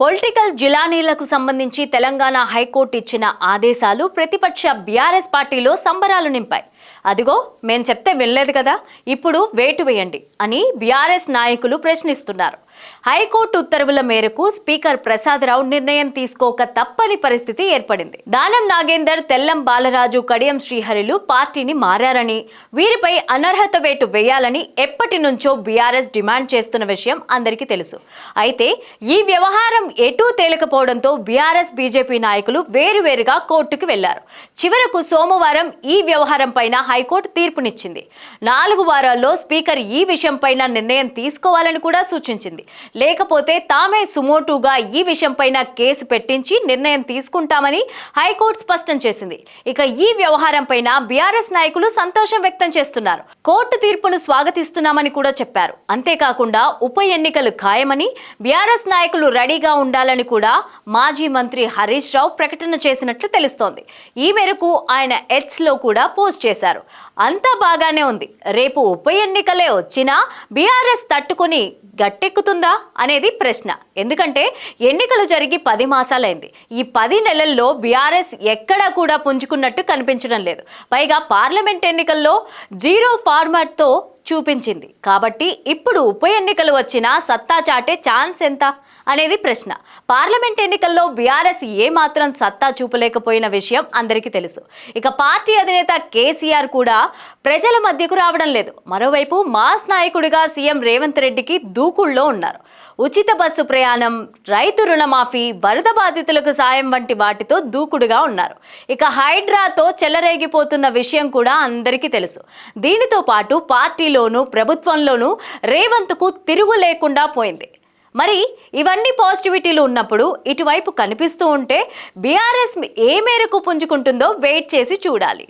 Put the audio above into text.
Political జిలానీలకు సంబంధించి Telangana high court ఇచ్చిన ఆదేశాలు ప్రతిపక్ష బీఆర్ఎస్ పార్టీలో సంబరాలు నింపాయి. అదిగో మేము చెప్తే వినలేదు కదా ఇప్పుడు వేటు వేయండి అని బీఆర్ఎస్ నాయకులు ప్రశ్నిస్తున్నారు. హైకోర్టు ఉత్తర్వుల మేరకు స్పీకర్ ప్రసాదరావు నిర్ణయం తీసుకోక తప్పని పరిస్థితి ఏర్పడింది. దానం నాగేందర్ తెల్లం బాలరాజు కడియం శ్రీహరిలు పార్టీని మారారని వీరిపై అనర్హత వేటు వేయాలని ఎప్పటి నుంచో బీఆర్ఎస్ డిమాండ్ చేస్తున్న విషయం అందరికీ తెలుసు. అయితే ఈ వ్యవహారం ఎటూ తేలకపోవడంతో బీఆర్ఎస్ బీజేపీ నాయకులు వేరువేరుగా కోర్టుకు వెళ్ళారు. చివరకు సోమవారం ఈ వ్యవహారం పైన హైకోర్టు తీర్పునిచ్చింది. నాలుగు వారాల్లో స్పీకర్ ఈ విషయంపైన నిర్ణయం తీసుకోవాలని కూడా సూచించింది. లేకపోతే తామే సుమోటుగా ఈ విషయంపైన కేసు పెట్టించి నిర్ణయం తీసుకుంటామని హైకోర్టు స్పష్టం చేసింది. ఇక ఈ వ్యవహారంపైన బీఆర్ఎస్ నాయకులు సంతోషం వ్యక్తం చేస్తున్నారు. కోర్టు తీర్పును స్వాగతిస్తున్నామని కూడా చెప్పారు. అంతేకాకుండా ఉప ఎన్నికలు ఖాయమని బీఆర్ఎస్ నాయకులు రెడీగా ఉండాలని కూడా మాజీ మంత్రి హరీష్ రావు ప్రకటన చేసినట్లు తెలుస్తోంది. ఈ మేరకు ఆయన ఎట్స్లో కూడా పోస్ట్ చేశారు. అంతా బాగానే ఉంది. రేపు ఉప ఎన్నికలే వచ్చినా బీఆర్ఎస్ తట్టుకొని గట్టెక్కుతుందా అనేది ప్రశ్న. ఎందుకంటే ఎన్నికలు జరిగి పది మాసాలైంది. ఈ పది నెలల్లో బీఆర్ఎస్ ఎక్కడా కూడా పుంజుకున్నట్టు కనిపించడం లేదు. పైగా పార్లమెంట్ ఎన్నికల్లో జీరో ఫార్మాట్తో చూపించింది. కాబట్టి ఇప్పుడు ఉప ఎన్నికలు వచ్చినా సత్తా చాటే ఛాన్స్ ఎంత? అనేది ప్రశ్న. పార్లమెంట్ ఎన్నికల్లో బీఆర్ఎస్ ఏమాత్రం సత్తా చూపలేకపోయిన విషయం అందరికీ తెలుసు. ఇక పార్టీ అధినేత కేసీఆర్ కూడా ప్రజల మధ్యకు రావడం లేదు. మరోవైపు మాస్ నాయకుడిగా సీఎం రేవంత్ రెడ్డికి దూకుళ్ళలో ఉన్నారు. ఉచిత బస్సు ప్రయాణం రైతు రుణమాఫీ వరద బాధితులకు సాయం వంటి వాటితో దూకుడుగా ఉన్నారు. ఇక హైడ్రాతో చెలరేగిపోతున్న విషయం కూడా అందరికీ తెలుసు. దీనితో పాటు పార్టీలోనూ ప్రభుత్వంలోనూ రేవంత్కు తిరుగు లేకుండా పోయింది. మరి ఇవన్నీ పాజిటివిటీలు ఉన్నప్పుడు ఇటువైపు కనిపిస్తూ ఉంటే బీఆర్ఎస్ ఏ మేరకు పుంజుకుంటుందో వెయిట్ చేసి చూడాలి.